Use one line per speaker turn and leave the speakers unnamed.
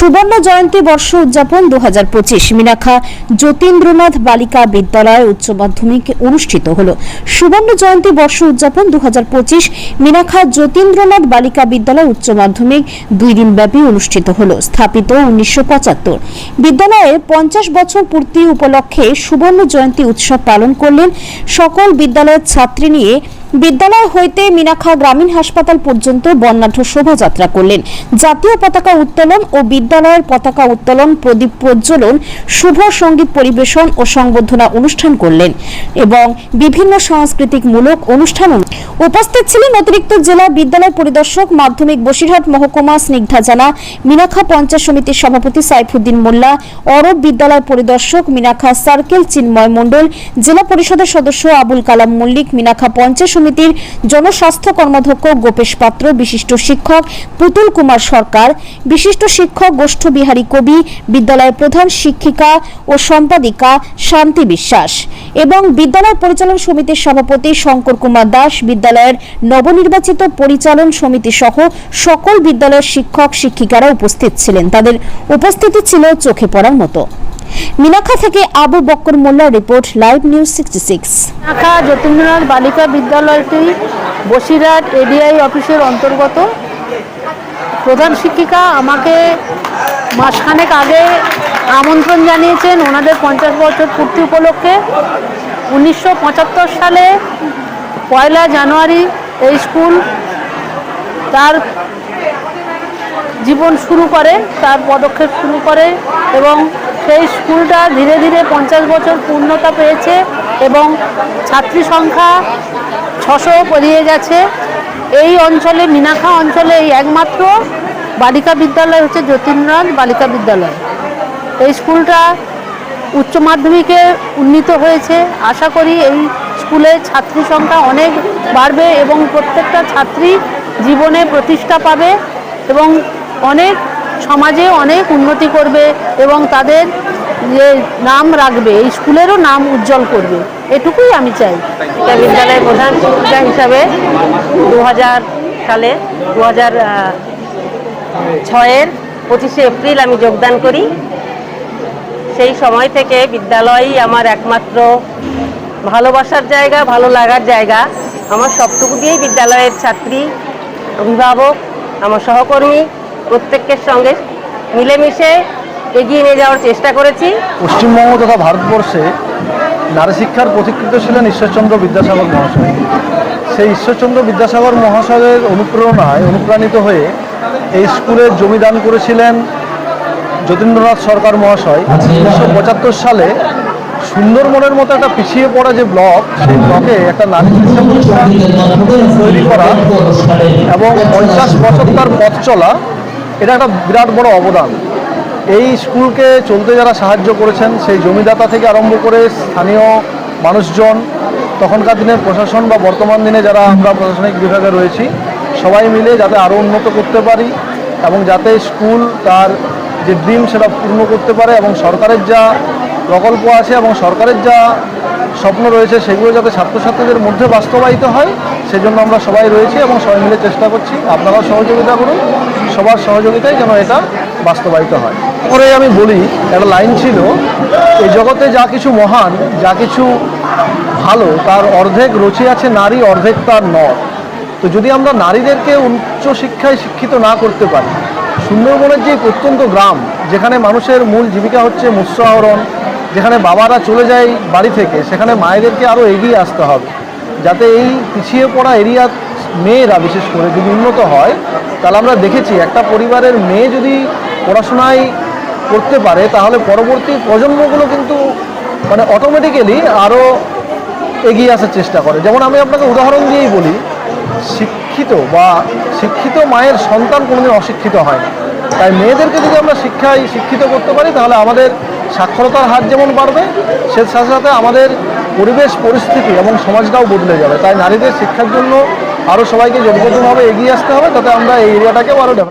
সুবর্ণ জয়ন্তী বর্ষ উদযাপন দু হাজার পঁচিশ। মিনাখা যতীন্দ্রনাথ বালিকা বিদ্যালয় উচ্চ মাধ্যমিক অনুষ্ঠিত হল। সুবর্ণ জয়ন্তী বর্ষ উদযাপন দু হাজার পঁচিশ। মিনাখা যতীন্দ্রনাথ বালিকা বিদ্যালয় উচ্চ মাধ্যমিক দুই দিন ব্যাপী অনুষ্ঠিত হল, স্থাপিত উনিশশো পঁচাত্তর। বিদ্যালয়ে পঞ্চাশ বছর পূর্তি উপলক্ষে সুবর্ণ জয়ন্তী উৎসব পালন করলেন সকল বিদ্যালয়ের ছাত্রী নিয়ে বিদ্যালয় হইতে মিনাখা গ্রামীণ হাসপাতাল পর্যন্ত বর্ণাঢ্য শোভাযাত্রা করলেন। জাতীয় পতাকা উত্তোলন ও বিদ্যালয়ের পতাকা উত্তোলন, প্রদীপ প্রজ্বলন, শুভ সংগীত পরিবেশন ও সংবর্ধনা অনুষ্ঠান করলেন এবং বিভিন্ন সাংস্কৃতিক মূলক অনুষ্ঠান উপস্থিত ছিলেন অতিরিক্ত জেলা বিদ্যালয় পরিদর্শক, মাধ্যমিক বসিরহাট মহকুমা স্নিগ্ধা জানা মিনাখা পঞ্চায়েত সমিতির সভাপতি সাইফুদ্দিন মোল্লা, অরব বিদ্যালয় পরিদর্শক মিনাখা সার্কেল চিন্ময় মণ্ডল, জেলা পরিষদের সদস্য আবুল কালাম মল্লিক মিনাখা পঞ্চায়েত সমিতির জনস্বাস্থ্য কর্মাধ্যক্ষ গোপেশ পাত্র, বিশিষ্ট শিক্ষক পুতুল কুমার সরকার, বিশিষ্ট শিক্ষক গোষ্ঠ বিহারী কবি, বিদ্যালয়ের প্রধান শিক্ষিকা ও সম্পাদিকা শান্তি বিশ্বাস এবং বিদ্যালয় পরিচালন সমিতির সভাপতি শঙ্কর কুমার দাস, বিদ্যালয়ের নবনির্বাচিত পরিচালন সমিতি সহ সকল বিদ্যালয়ের শিক্ষক, শিক্ষিকারা উপস্থিত ছিলেন। তাদের উপস্থিতি ছিল চোখে পড়ার মতো। মিনাখা থেকে আবু বক্কর মোল্লার report, live news sixty six.
শাখা যতীন্দ্রনাথ বালিকা বিদ্যালয়টি বসিরহাট এডিআই অফিসের অন্তর্গত। প্রধান শিক্ষিকা আমাকে মাসখানেক আগে আমন্ত্রণ জানিয়েছেন ওনাদের পঞ্চাশ বছর পূর্তি উপলক্ষে। উনিশশো পঁচাত্তর সালে পয়লা জানুয়ারি এই স্কুল তার জীবন শুরু করে, তার পদক্ষেপ শুরু করে এবং সেই স্কুলটা ধীরে ধীরে পঞ্চাশ বছর পূর্ণতা পেয়েছে এবং ছাত্রী সংখ্যা ছশো পেরিয়ে গেছে। এই অঞ্চলে মিনাখা অঞ্চলে এই একমাত্র বালিকা বিদ্যালয় হচ্ছে যতীন্দ্রনাথ বালিকা বিদ্যালয়। এই স্কুলটা উচ্চ মাধ্যমিকে উন্নীত হয়েছে। আশা করি এই স্কুলে ছাত্রী সংখ্যা অনেক বাড়বে এবং প্রত্যেকটা ছাত্রী জীবনে প্রতিষ্ঠা পাবে এবং অনেক সমাজে অনেক উন্নতি করবে এবং তাদের যে নাম রাখবে, এই স্কুলেরও নাম উজ্জ্বল করবে। এটুকুই আমি চাই।
বিদ্যালয়ের প্রধান শিক্ষিকা হিসাবে দু হাজার সালে দু হাজার ছয়ের পঁচিশে এপ্রিল আমি যোগদান করি। সেই সময় থেকে বিদ্যালয়ই আমার একমাত্র ভালোবাসার জায়গা, ভালো লাগার জায়গা। আমার সবটুকু দিয়েই বিদ্যালয়ের ছাত্রী, অভিভাবক, আমার সহকর্মী প্রত্যেকের সঙ্গে মিলেমিশে এগিয়ে নিয়ে যাওয়ার চেষ্টা করেছি।
পশ্চিমবঙ্গ তথা ভারতবর্ষে নারী শিক্ষার প্রতিকৃত ছিলেন ঈশ্বরচন্দ্র বিদ্যাসাগর মহাশয়। সেই ঈশ্বরচন্দ্র বিদ্যাসাগর মহাশয়ের অনুপ্রেরণায় অনুপ্রাণিত হয়ে এই স্কুলের জমি দান করেছিলেন যতীন্দ্রনাথ সরকার মহাশয়। উনিশশো পঁচাত্তর সালে সুন্দরবনের মতো একটা পিছিয়ে পড়া যে ব্লক, সেই ব্লকে একটা নারী শিক্ষা প্রতিষ্ঠান তৈরি করা এবং পঞ্চাশ বছর তার পথ চলা এটা একটা বিরাট বড় অবদান। এই স্কুলকে চলতে যারা সাহায্য করেছেন, সেই জমিদাতা থেকে আরম্ভ করে স্থানীয় মানুষজন, তখনকার দিনের প্রশাসন বা বর্তমান দিনে যারা আমরা প্রশাসনিক বিভাগে রয়েছি, সবাই মিলে যাতে আরও উন্নত করতে পারি এবং যাতে স্কুল তার যে ড্রিম সেটা পূর্ণ করতে পারে এবং সরকারের যা প্রকল্প আছে এবং সরকারের যা স্বপ্ন রয়েছে, সেগুলো যাতে ছাত্রছাত্রীদের মধ্যে বাস্তবায়িত হয়, সেজন্য আমরা সবাই রয়েছি এবং সবাই মিলে চেষ্টা করছি। আপনারাও সহযোগিতা করুন। সবার সহযোগিতায় যেন এটা বাস্তবায়িত হয়। পরে আমি বলি, একটা লাইন ছিল এই জগতে যা কিছু মহান, যা কিছু ভালো, তার অর্ধেক রচি আছে নারী, অর্ধেক তার নর। তো যদি আমরা নারীদেরকে উচ্চ শিক্ষায় শিক্ষিত না করতে পারি, সুন্দরবনের যে প্রত্যন্ত গ্রাম, যেখানে মানুষের মূল জীবিকা হচ্ছে মৎস্য আহরণ যেখানে বাবারা চলে যায় বাড়ি থেকে, সেখানে মায়েদেরকে আরও এগিয়ে আসতে হবে, যাতে এই পিছিয়ে পড়া এরিয়া মেয়েরা বিশেষ করে যদি উন্নত হয়, তাহলে আমরা দেখেছি একটা পরিবারের মেয়ে যদি পড়াশোনায় করতে পারে, তাহলে পরবর্তী প্রজন্মগুলো কিন্তু মানে অটোমেটিক্যালি আরও এগিয়ে আসার চেষ্টা করে। যেমন আমি আপনাকে উদাহরণ দিয়েই বলি, শিক্ষিত বা শিক্ষিত মায়ের সন্তান কোনোদিন অশিক্ষিত হয় না। তাই মেয়েদেরকে যদি আমরা শিক্ষায় শিক্ষিত করতে পারি, তাহলে আমাদের সাক্ষরতার হার যেমন বাড়বে, সে সাথে সাথে আমাদের পরিবেশ, পরিস্থিতি এবং সমাজটাও বদলে যাবে। তাই নারীদের শিক্ষার জন্য আরও সবাইকে জোটবদ্ধভাবে এগিয়ে আসতে হবে তাতে আমরা এই এরিয়াটাকেও আরও